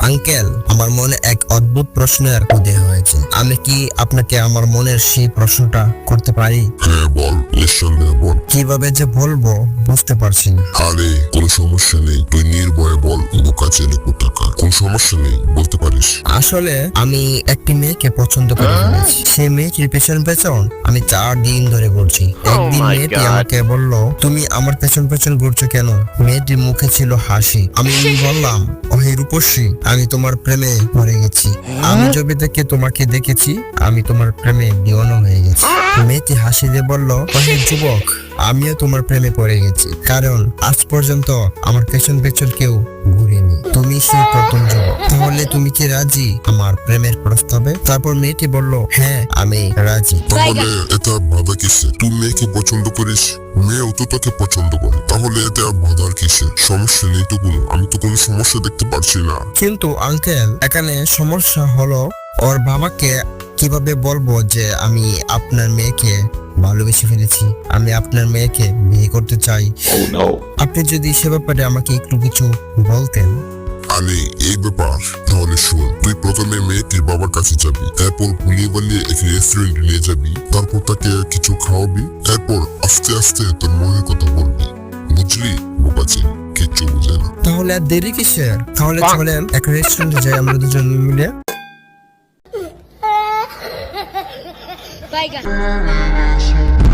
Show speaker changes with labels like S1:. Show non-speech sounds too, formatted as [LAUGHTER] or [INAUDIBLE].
S1: Uncle আমার মনে এক অদ্ভুত প্রশ্নের উদয় হয়েছে। আমি কি আপনাকে আমার মনের সেই প্রশ্নটা করতে পারি?
S2: হ্যাঁ বল নিঃসন্দেহে বল।
S1: কীভাবে যে বলব বুঝতে পারছি না।
S2: আরে কোনো সমস্যা নেই তুই নির্ভয়ে বল বোকা ছেলে কোথাকার। কোন সমস্যা নেই বলতে পারিস।
S1: আসলে আমি একটি মেয়েকে পছন্দ করে ফেলেছি। সেই মেয়েটির পেছন পেছন আমি চার দিন ধরে ঘুরছি। একদিন
S3: my
S1: মেয়েটি. আমাকে বলল তুমি আমার পেছন পেছন ঘুরছো কেন? মেয়েটির মুখে ছিল হাসি। আমি [LAUGHS] বললাম ওহে রূপসী আমি তোমার প্রেমে পড়ে গেছি। আমি যবে থেকে তোমাকে দেখেছি, আমি তোমার প্রেমে দিওয়ানো হয়ে গেছি। মেয়েটি হাসি দিয়ে বলল, ওহে যুবক, আমিও তোমার প্রেমে পড়ে গেছি। কারণ আজ পর্যন্ত আমার পেছন পেছন কেউ ঘুরেনি। তুমি সেই প্রথম তাহলে তুমি কি রাজি? আমার প্রেমের প্রস্তাবে? তারপর মেয়েটি বলল হ্যাঁ আমি রাজি।
S2: তাহলে এটা বাধা কিসের তুই মেয়েকে পছন্দ করিস? মেয়েও তো তোকে পছন্দ করে। তাহলে এতে আর বাধার কিসের সমস্যা নেই তো কোনো। আমি তো কোনো সমস্যা দেখতে পারছি না।
S1: কিন্তু আঙ্কেল এখানে সমস্যা হলো ওর বাবাকে কীভাবে বলব যে আমি আপনার মেয়েকে ভালোবেসে ফেলেছি? আমি আপনার মেয়েকে বিয়ে করতে চাই।
S3: Oh
S1: আপনি যদি সে ব্যাপারে আমাকে একটু কিছু বলতেন।
S2: আরে এই ব্যাপার। তাহলে শোন তুই প্রথমে মেয়েটির বাবার কাছে যাবি তারপর ভুলিয়ে বালিয়ে এক রেস্টুরেন্টে নিয়ে যাবি তারপর তাকে কিছু খাওয়াবি তারপর আস্তে আস্তে তোর মনের কথা বলবি। বুঝলি বোকাচে? কিচ্ছু বুঝে না।
S1: তাহলে আর দেরি কিসের তাহলে চলেন এক রেস্টুরেন্টে যাই আমরা দুজন মিলে।
S4: Guys.